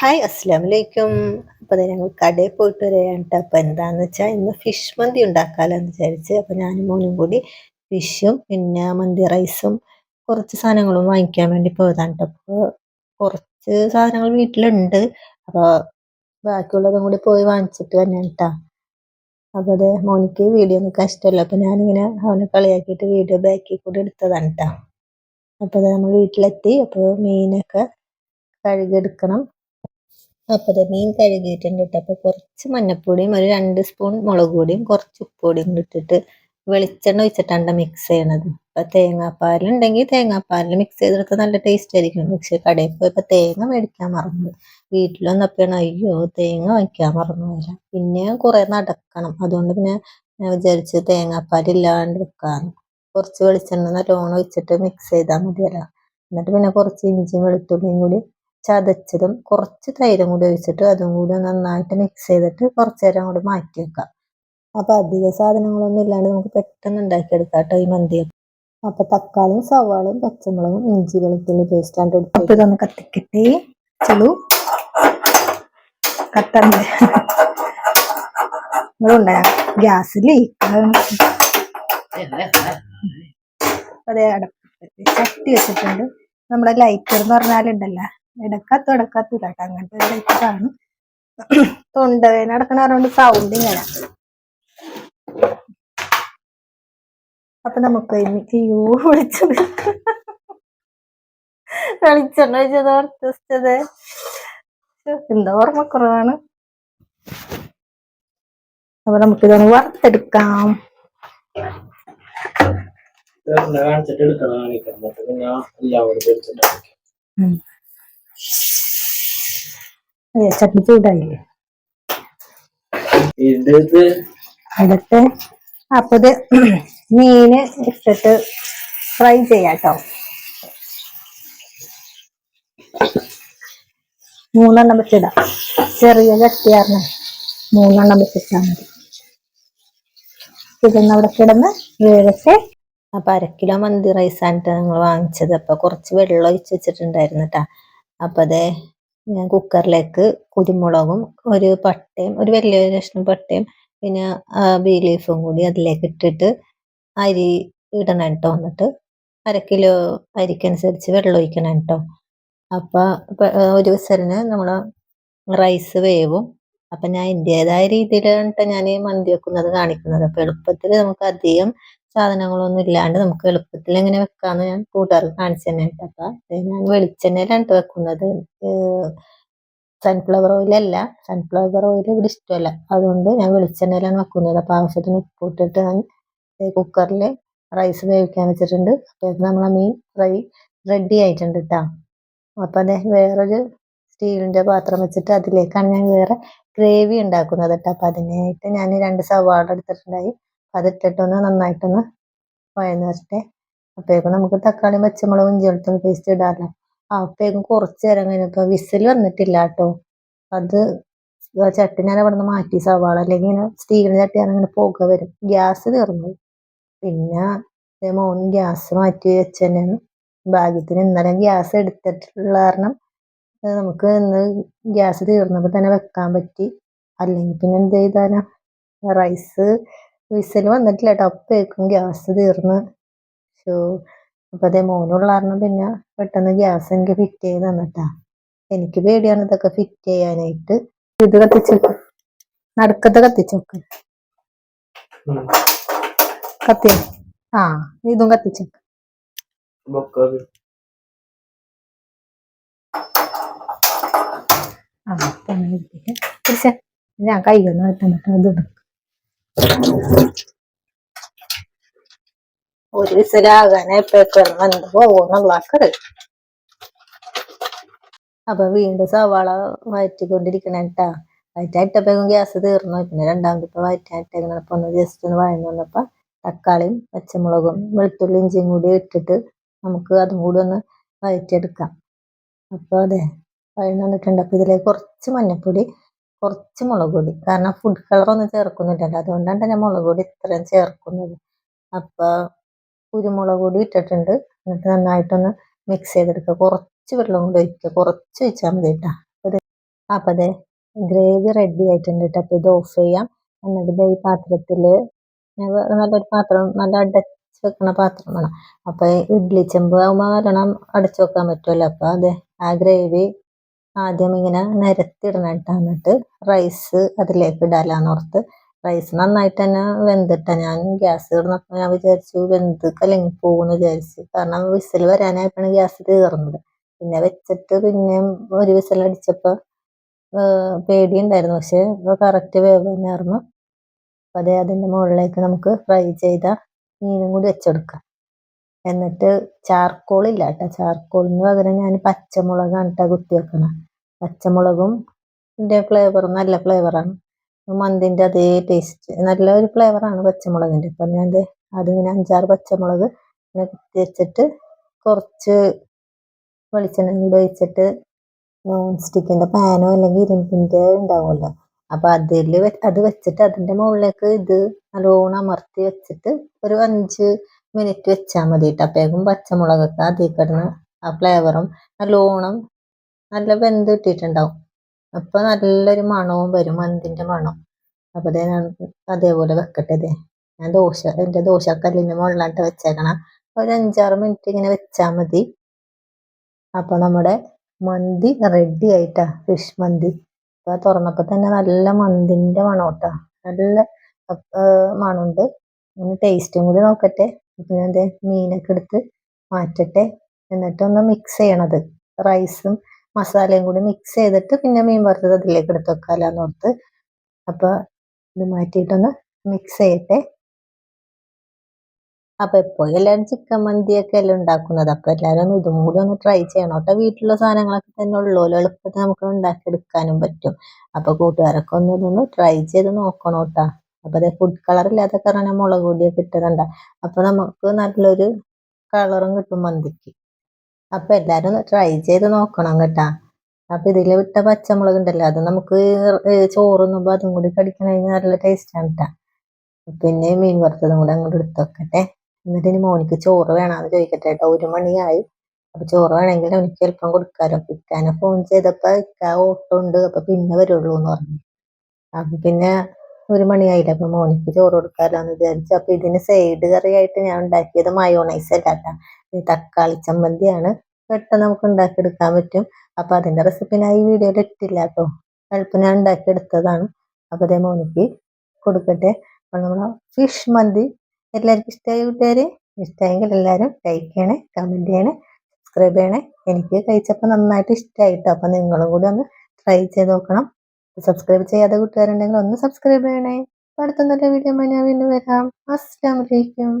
Hi അസ്സാം വലൈക്കും അപ്പോൾ ഞങ്ങൾ കടയിൽ പോയിട്ട് വരികയാണ് കേട്ടോ അപ്പോൾ എന്താണെന്ന് വെച്ചാൽ ഇന്ന് ഫിഷ് മന്തി ഉണ്ടാക്കാമെന്ന് വിചാരിച്ച്. അപ്പോൾ ഞാനും മോനും കൂടി ഫിഷും പിന്നെ മന്തി റൈസും കുറച്ച് സാധനങ്ങളും വാങ്ങിക്കാൻ വേണ്ടി പോയതാണ് അപ്പോൾ കുറച്ച് സാധനങ്ങൾ വീട്ടിലുണ്ട്. അപ്പോൾ ബാക്കിയുള്ളതും കൂടി പോയി വാങ്ങിച്ചിട്ട് തന്നെ കേട്ടോ അപ്പോൾ അതെ മോനിക്ക് വീഡിയോ ഒന്നും ഇഷ്ടമല്ല. അപ്പോൾ ഞാനിങ്ങനെ അവനെ കളിയാക്കിയിട്ട് വീഡിയോ ബാക്കിൽ കൂടി എടുത്തതാണ് കേട്ടോ അപ്പോൾ അത് നമ്മൾ വീട്ടിലെത്തി. അപ്പോൾ മീനൊക്കെ കഴുകിയെടുക്കണം. അപ്പോൾ മീൻ കഴുകിയിട്ടുണ്ട് കേട്ടോ കുറച്ച് മഞ്ഞപ്പൊടിയും ഒരു രണ്ട് സ്പൂൺ മുളക് പൊടിയും കുറച്ച് ഉപ്പുപൊടിയും ഇട്ടിട്ട് വെളിച്ചെണ്ണ ഒഴിച്ചിട്ടാണ് മിക്സ് ചെയ്യണത്. അപ്പോൾ തേങ്ങാപ്പാലുണ്ടെങ്കിൽ തേങ്ങാപ്പാലിൽ മിക്സ് ചെയ്തെടുത്ത് നല്ല ടേസ്റ്റ് ആയിരിക്കും. പക്ഷെ കടയിൽ പോയപ്പോൾ തേങ്ങ മേടിക്കാൻ മറന്നു. വീട്ടിൽ വന്നപ്പോഴാണ് അയ്യോ തേങ്ങ വാങ്ങിക്കാൻ മറന്നു വരാം പിന്നെ കുറെ നടക്കണം. അതുകൊണ്ട് പിന്നെ ഞാൻ വിചാരിച്ചു തേങ്ങാപ്പാലില്ലാണ്ട് വെക്കാന്ന്. കുറച്ച് വെളിച്ചെണ്ണ നല്ലോണം ഒഴിച്ചിട്ട് മിക്സ് ചെയ്താൽ മതിയല്ലോ. എന്നിട്ട് പിന്നെ കുറച്ച് ഇഞ്ചിയും വെളുത്തുള്ളിയും കൂടി ചതച്ചതും കുറച്ച് തൈരും കൂടി ഒഴിച്ചിട്ട് അതും കൂടി നന്നായിട്ട് മിക്സ് ചെയ്തിട്ട് കുറച്ച് നേരം കൂടി മാറ്റി വെക്കാം. അപ്പോൾ അധിക സാധനങ്ങളൊന്നും ഇല്ലാണ്ട് നമുക്ക് പെട്ടെന്ന് ഉണ്ടാക്കിയെടുക്കാം കേട്ടോ ഈ മന്തി അപ്പോൾ തക്കാളിയും സവാളയും പച്ചമുളകും ഇഞ്ചി വെളുത്തുള്ളി പേസ്റ്റ് ആണ് എടുത്ത് അപ്പോൾ ഇതൊന്ന് കത്തിക്കട്ടെ. ചെളു. കത്തണ്ടേ ഗ്യാസ് ലീക്ക് അതെ അടപ്പ്. ചട്ടി വെച്ചിട്ടുണ്ട്. നമ്മുടെ ലൈറ്റർ എന്ന് പറഞ്ഞാലുണ്ടല്ലോ. ഇടക്കത്തും തുടക്കത്തില്ല കേട്ടോ അങ്ങനത്തെ ഒരു തൊണ്ടവേന നടക്കണ സൗണ്ട് ഇങ്ങനെ. അപ്പൊ നമുക്ക് അയ്യോ വിളിച്ചത് വെളിച്ചെണ്ണ വെച്ചത് ഓർത്തത് എന്താ ഓർമ്മക്കുറവാണ്. അപ്പൊ നമുക്കിതൊന്ന് വറുത്തെടുക്കാം. കാണിച്ചിട്ട് എടുക്കണം. കാണിക്കാം എന്നിട്ട് പിന്നെ എല്ലാം ചട്നി ചൂടായില്ലേ? അടുത്ത് അപ്പൊ ഇത് മീന് ഇട്ടിട്ട് ഫ്രൈ ചെയ്യാട്ടോ. മൂന്നെണ്ണം വെച്ചിടാം. ചെറിയ ചട്ടിയാറിന് മൂന്നെണ്ണം വെച്ചിട്ടാൽ മതി. ഇതൊന്ന് അവിടെ കിടന്ന് വേവട്ടെ അപ്പൊ അര കിലോ മന്തി റൈസാണ് ഞങ്ങൾ വാങ്ങിച്ചത്. അപ്പൊ കുറച്ച് വെള്ളം ഒഴിച്ച് വെച്ചിട്ടുണ്ടായിരുന്നു കേട്ടാ അപ്പൊ അതെ ഞാൻ കുക്കറിലേക്ക് കുരുമുളകും ഒരു പട്ടയും ഒരു വലിയ കഷ്ണം പട്ടയും പിന്നെ ബീ ലീഫും കൂടി അതിലേക്ക് ഇട്ടിട്ട് അരി ഇടണം കേട്ടോ എന്നിട്ട്. അര കിലോ അരിക്കനുസരിച്ച് വെള്ളം ഒഴിക്കണം കേട്ടോ. അപ്പൊ ഒരു വിസലിന് നമ്മൾ റൈസ് വേവും. അപ്പൊ ഞാൻ എന്റേതായ രീതിയിലാണ് കേട്ടോ ഞാൻ മന്തി വെക്കുന്നത് കാണിക്കുന്നത്. അപ്പൊ എളുപ്പത്തിൽ നമുക്ക് അധികം സാധനങ്ങളൊന്നും ഇല്ലാണ്ട് നമുക്ക് എളുപ്പത്തിൽ എങ്ങനെ വെക്കാന്ന് ഞാൻ കൂട്ടുകാർക്ക് കാണിച്ചു തന്നെ അപ്പൊ ഞാൻ വെളിച്ചെണ്ണയിലാണ് വെക്കുന്നത്. സൺഫ്ലവർ ഓയിലല്ല സൺഫ്ലവർ ഓയിൽ ഇവിടെ ഇഷ്ടമല്ല. അതുകൊണ്ട് ഞാൻ വെളിച്ചെണ്ണയിലാണ് വെക്കുന്നത്. അപ്പൊ ആവശ്യത്തിന് ഉപ്പിട്ടിട്ട് ഞാൻ കുക്കറിൽ റൈസ് വേവിക്കാൻ വെച്ചിട്ടുണ്ട്. അപ്പോഴേക്കും നമ്മളെ മീൻ ഫ്രൈ റെഡി ആയിട്ടുണ്ട് കേട്ടോ. അപ്പൊ അതെ വേറൊരു സ്റ്റീലിന്റെ പാത്രം വെച്ചിട്ട് അതിലേക്കാണ് ഞാൻ വേറെ ഗ്രേവി ഉണ്ടാക്കുന്നത് കേട്ടോ. അപ്പൊ അതിനായിട്ട് ഞാൻ രണ്ട് സവാള എടുത്തിട്ടുണ്ടായി. അതിട്ടിട്ടൊന്ന് നന്നായിട്ടൊന്ന് വഴന്ന് വരട്ടെ. അപ്പോഴേക്കും നമുക്ക് തക്കാളി പച്ചമുളകും ഇഞ്ചി വെളുത്തുള്ളി പേസ്റ്റ് ഇടാമല്ലോ ആ അപ്പോഴേക്കും കുറച്ച് നേരം കഴിഞ്ഞപ്പോൾ വിസിൽ വന്നിട്ടില്ല കേട്ടോ. അത് ചട്ടി ഞാൻ അവിടെ നിന്ന് മാറ്റി സവാള. അല്ലെങ്കിൽ ഇങ്ങനെ സ്റ്റീലിന്റെ ചട്ടിയാണ് ഇങ്ങനെ പുക വരും. ഗ്യാസ് തീർന്നു. പിന്നെ മോൻ ഗ്യാസ് മാറ്റി വെച്ച് തന്നെയാണ്. ഭാഗ്യത്തിന് ഇന്നലെ ഗ്യാസ് എടുത്തിട്ടുള്ള കാരണം നമുക്ക് ഇന്ന് ഗ്യാസ് തീർന്നപ്പോൾ തന്നെ വെക്കാൻ പറ്റി. അല്ലെങ്കിൽ പിന്നെ എന്ത് ചെയ്താനാ? റൈസ് വിസിൽ വന്നിട്ടില്ല കേട്ടോ വയ്ക്കും ഗ്യാസ് തീർന്ന്. ഷോ അപ്പം അതേ മോനുള്ള കാരണം പിന്നെ പെട്ടെന്ന് ഗ്യാസ് എനിക്ക് ഫിറ്റ് ചെയ്ത് തന്നിട്ടാ. എനിക്ക് പേടിയാണ് ഇതൊക്കെ ഫിറ്റ് ചെയ്യാനായിട്ട്. ഇത് കത്തിച്ചേക്ക്. നടുക്കത്തെ കത്തിച്ചേക്ക്. കത്തിയ? ആ ഇതും കത്തിച്ചേക്ക്. ആ അപ്പൊ. ഞാൻ കൈകൊണ്ട് തന്നിട്ട് ഇത് ഇടും. ഒരു വിസിലാകാനായപ്പോഴേക്കും എന്ത് പോകുന്നുള്ളാക്കത് അപ്പൊ വീണ്ടും സവാള വയറ്റിക്കൊണ്ടിരിക്കണ കേട്ടാ വഴറ്റായിട്ടപ്പോഴേക്കും ഗ്യാസ് തീർന്നു. പിന്നെ രണ്ടാമത്തെ വഴറ്റായിട്ടേക്കണം ഒന്ന് ജസ്റ്റ് ഒന്ന് വഴന്നു വന്നപ്പോ തക്കാളിയും പച്ചമുളകും വെളുത്തുള്ളി ഇഞ്ചിയും കൂടി ഇട്ടിട്ട് നമുക്ക് അതും കൂടി ഒന്ന് വഴറ്റിയെടുക്കാം അപ്പൊ അതെ വഴന്നു വന്നിട്ടുണ്ട്. അപ്പൊ ഇതിലേക്ക് കുറച്ച് മഞ്ഞൾപ്പൊടി കുറച്ച് മുളക് പൊടി. കാരണം ഫുഡ് കളർ ഒന്നും ചേർക്കുന്നില്ലല്ലോ. അതുകൊണ്ടാണ് ഞാൻ മുളക് പൊടി ഇത്രയും ചേർക്കുന്നത്. അപ്പൊ കുരുമുളക് പൊടി ഇട്ടിട്ടുണ്ട്. എന്നിട്ട് നന്നായിട്ടൊന്ന് മിക്സ് ചെയ്തെടുക്കുക. കുറച്ച് വെള്ളം കൊണ്ട് ഒഴിക്കുക. കുറച്ച് ഒഴിച്ചാൽ മതി കേട്ടോ. അപ്പം അതെ ഗ്രേവി റെഡി ആയിട്ടുണ്ട് കേട്ടോ. അപ്പോൾ ഇത് ഓഫ് ചെയ്യാം. എന്നിട്ട് ഈ പാത്രത്തിൽ നല്ലൊരു പാത്രം നല്ല അടച്ച് വെക്കണ പാത്രം വേണം. അപ്പോൾ ഇഡ്ലി ചെമ്പ് ആകുമ്പോൾ നല്ലോണം അടച്ചു വെക്കാൻ പറ്റുമല്ലോ. അപ്പോൾ അതെ ആ ഗ്രേവി ആദ്യം ഇങ്ങനെ നിരത്തിയിടണം കേട്ടോ എന്നിട്ട് റൈസ് അതിലേക്ക് ഇടാലാന്ന് ഓർത്ത്. റൈസ് നന്നായിട്ട് തന്നെ വെന്തിട്ട. ഞാൻ ഗ്യാസ് തീർന്നപ്പോൾ ഞാൻ വിചാരിച്ചു വെന്ത് കലങ്ങി പോകുമെന്ന് വിചാരിച്ചു. കാരണം വിസിൽ വരാനായപ്പോഴാണ് ഗ്യാസ് തീർന്നത്. പിന്നെ വെച്ചിട്ട് പിന്നെയും ഒരു വിസിൽ അടിച്ചപ്പോൾ പേടിയുണ്ടായിരുന്നു. പക്ഷേ കറക്റ്റ് വേവ് തന്നെയായിരുന്നു അപ്പോൾ അതേ അതിന്റെ മുകളിലേക്ക് നമുക്ക് ഫ്രൈ ചെയ്ത മീനും കൂടി വെച്ചെടുക്കാം. എന്നിട്ട് ചാർക്കോൾ ഇല്ല കേട്ടോ ചാർക്കോളിന് പകരം ഞാൻ പച്ചമുളകാണ് കേട്ടോ കുത്തി വെക്കണം. പച്ചമുളകും ഇതിന്റെ ഫ്ലേവർ നല്ല ഫ്ലേവറാണ് മന്തിന്റെ അതേ ടേസ്റ്റ് നല്ല ഒരു ഫ്ലേവറാണ് പച്ചമുളകിന്റെ അപ്പം ഞാൻ അതിങ്ങനെ അഞ്ചാറ് പച്ചമുളക് ഇങ്ങനെ കുത്തി വെച്ചിട്ട് കുറച്ച് വെളിച്ചെണ്ണ കൂടി ഒഴിച്ചിട്ട് നോൺ സ്റ്റിക്കിന്റെ പാനോ അല്ലെങ്കിൽ ഇരുമ്പിന്റെ ഉണ്ടാവുമല്ലോ. അപ്പോൾ അതിൽ അത് വെച്ചിട്ട് അതിന്റെ മുകളിലേക്ക് ഇത് നല്ലോണം അമർത്തി വെച്ചിട്ട് ഒരു അഞ്ച് മിനിറ്റ് വെച്ചാൽ മതി കേട്ടോ പച്ചമുളകൊക്കെ അതിൽ കിടന്ന് ആ ഫ്ലേവറും നല്ലോണം നല്ല വെന്ത് കിട്ടിയിട്ടുണ്ടാവും. അപ്പോൾ നല്ലൊരു മണവും വരും മന്തിന്റെ മണം. അപ്പോൾ ഞാൻ അതേപോലെ വെക്കട്ടെ ഇതേ ഞാൻ ദോശ എന്റെ ദോശക്കല്ലിന്റെ മുകളിലായിട്ട് വെച്ചേക്കണം. ഒരു അഞ്ചാറ് മിനിറ്റ് ഇങ്ങനെ വെച്ചാൽ മതി. അപ്പോൾ നമ്മുടെ മന്തി റെഡി ആയിട്ടാ ഫിഷ് മന്തി. അപ്പോൾ തുറന്നപ്പോൾ തന്നെ നല്ല മന്തിന്റെ മണം കേട്ടോ നല്ല മണമുണ്ട് ഒന്ന് ടേസ്റ്റും കൂടി നോക്കട്ടെ. അപ്പോൾ ഞാൻ മീനൊക്കെ എടുത്ത് മാറ്റട്ടെ. എന്നിട്ടൊന്ന് മിക്സ് ചെയ്യണത്. റൈസും മസാലയും കൂടി മിക്സ് ചെയ്തിട്ട് പിന്നെ മീൻ വറുത്തത് അതിലേക്ക് എടുത്ത് വെക്കാമെന്ന് ഓർത്ത്. അപ്പോൾ ഇത് മാറ്റിയിട്ടൊന്ന് മിക്സ് ചെയ്യട്ടെ. അപ്പോൾ എപ്പോഴും എല്ലാവരും ചിക്കൻ മന്തിയൊക്കെ അല്ലേ ഉണ്ടാക്കുന്നത്. അപ്പൊ എല്ലാവരും ഒന്ന് ഇതും കൂടി ഒന്ന് ട്രൈ ചെയ്യണം കേട്ടോ. വീട്ടിലുള്ള സാധനങ്ങളൊക്കെ തന്നെ ഉള്ളൂല്ലോ. എളുപ്പത്തിൽ നമുക്ക് ഉണ്ടാക്കി എടുക്കാനും പറ്റും. അപ്പോൾ കൂട്ടുകാരൊക്കെ ഒന്ന് ഇതൊന്ന് ട്രൈ ചെയ്ത് നോക്കണം കേട്ടോ. അപ്പോൾ അതേ ഫുഡ് കളർ ഇല്ലാത്ത കാരണം മുളക് പൊടിയൊക്കെ ഇട്ടതണ്ട അപ്പോൾ നമുക്ക് നല്ലൊരു കളറും കിട്ടും മന്തിക്ക്. അപ്പോൾ എല്ലാവരും ട്രൈ ചെയ്ത് നോക്കണം കേട്ടാ. അപ്പോൾ ഇതിൽ വിട്ട പച്ചമുളക് ഉണ്ടല്ലോ അത് നമുക്ക് ചോറുന്നുമ്പോൾ അതും കൂടി കടിക്കണമെങ്കിൽ നല്ല ടേസ്റ്റാണ് കേട്ടാ പിന്നെ മീൻ വറുത്തതും കൂടെ അങ്ങോട്ട് എടുത്തോക്കട്ടെ എന്നിട്ട് ഇനി മോനിക്ക് ചോറ് വേണമെന്ന് ചോദിക്കട്ടെ കേട്ടോ ഒരു മണിയായി. അപ്പോൾ ചോറ് വേണമെങ്കിൽ അവനിക്ക് ചിലപ്പം കൊടുക്കാമല്ലോ ഇക്കാനെ ഫോൺ ചെയ്തപ്പോൾ ഇക്ക ഓട്ടോ ഉണ്ട് അപ്പോൾ പിന്നെ വരുള്ളൂ എന്ന് പറഞ്ഞു. അപ്പം പിന്നെ ഒരു മണിയായില്ല. അപ്പൊ മോനിക്ക് ചോറ് കൊടുക്കാമല്ലോ വിചാരിച്ചു. അപ്പൊ ഇതിന് സൈഡ് കറിയായിട്ട് ഞാൻ ഉണ്ടാക്കിയത് മയോണൈസ് അല്ലാട്ട തക്കാളി ചമ്മന്തിയാണ്. പെട്ടെന്ന് നമുക്ക് ഉണ്ടാക്കിയെടുക്കാൻ പറ്റും. അപ്പൊ അതിന്റെ റെസിപ്പി ഞാൻ ഈ വീഡിയോയിൽ ഇട്ടില്ല കേട്ടോ എളുപ്പം ഞാൻ ഉണ്ടാക്കിയെടുത്തതാണ്. അപ്പൊ അതേ മോനിക്ക് കൊടുക്കട്ടെ. അപ്പൊ നമ്മൾ ഫിഷ് മന്തി. എല്ലാവർക്കും ഇഷ്ടമായി കൂട്ടുകാർ ഇഷ്ടമായെങ്കിൽ എല്ലാവരും ലൈക്ക് ചെയ്യണേ കമന്റ് ചെയ്യണേ സബ്സ്ക്രൈബ് ചെയ്യണേ. എനിക്ക് കഴിച്ചപ്പോൾ നന്നായിട്ട് ഇഷ്ടമായിട്ടോ അപ്പൊ നിങ്ങളും കൂടി ഒന്ന് ട്രൈ ചെയ്ത് നോക്കണം. സബ്സ്ക്രൈബ് ചെയ്യാത്ത കൂട്ടുകാരുണ്ടെങ്കിൽ ഒന്ന് സബ്സ്ക്രൈബ് ചെയ്യണേ. അടുത്ത നല്ല വീഡിയോ ഞാൻ വീണ്ടും വരാം. അസ്സാം വലൈക്കും